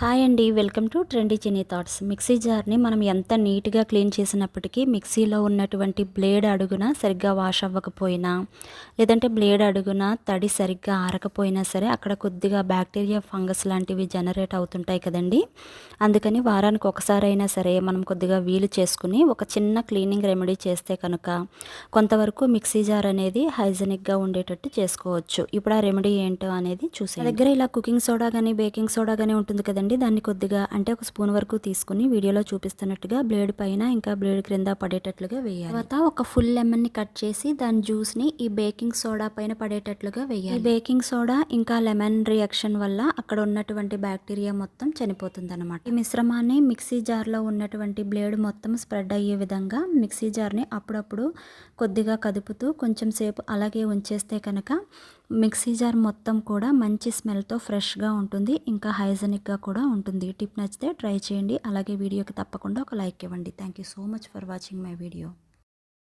Hi అండి welcome to trendy Chinni thoughts. Mixie జార్ని మనం ఎంత నీట్గా క్లీన్ చేసినప్పటికీ మిక్సీలో ఉన్నటువంటి బ్లేడ్ అడుగున సరిగ్గా వాష్ అవ్వకపోయినా లేదంటే బ్లేడ్ అడుగున తడి సరిగ్గా ఆరకపోయినా సరే అక్కడ కొద్దిగా బ్యాక్టీరియా ఫంగస్ లాంటివి జనరేట్ అవుతుంటాయి కదండి. అందుకని వారానికి ఒకసారైనా సరే మనం కొద్దిగా వీలు చేసుకుని ఒక చిన్న క్లీనింగ్ రెమెడీ చేస్తే కనుక కొంతవరకు మిక్సీ జార్ అనేది హైజెనిక్గా ఉండేటట్టు చేసుకోవచ్చు. ఇప్పుడు ఆ రెమెడీ ఏంటో అనేది చూసే దగ్గర ఇలా కుకింగ్ సోడా కానీ బేకింగ్ సోడా కానీ ఉంటుంది కదండి దాన్ని కొద్దిగా అంటే ఒక స్పూన్ వరకు తీసుకుని వీడియోలో చూపిస్తున్నట్టుగా బ్లేడ్ పైన ఇంకా బ్లేడ్ క్రింద పడేటట్లుగా వేయాలి. తర్వాత ఒక ఫుల్ లెమన్ని కట్ చేసి దాని జ్యూస్ని ఈ బేకింగ్ సోడా పైన పడేటట్లుగా వేయాలి. బేకింగ్ సోడా ఇంకా లెమన్ రియాక్షన్ వల్ల అక్కడ ఉన్నటువంటి బ్యాక్టీరియా మొత్తం చనిపోతుంది అనమాట ఈ మిశ్రమాన్ని మిక్సీ జార్లో ఉన్నటువంటి బ్లేడ్ మొత్తం స్ప్రెడ్ అయ్యే విధంగా మిక్సీ జార్ని అప్పుడప్పుడు కొద్దిగా కదుపుతూ కొంచెం సేపు అలాగే ఉంచేస్తే కనుక మిక్సీ జార్ మొత్తం కూడా మంచి స్మెల్తో ఫ్రెష్గా ఉంటుంది. ఇంకా హైజెనిక్గా కూడా ఉంటుంది. టిప్ నచ్చితే ట్రై చేయండి. అలాగే వీడియోకి తప్పకుండా ఒక లైక్ ఇవ్వండి. Thank you so much for watching my video.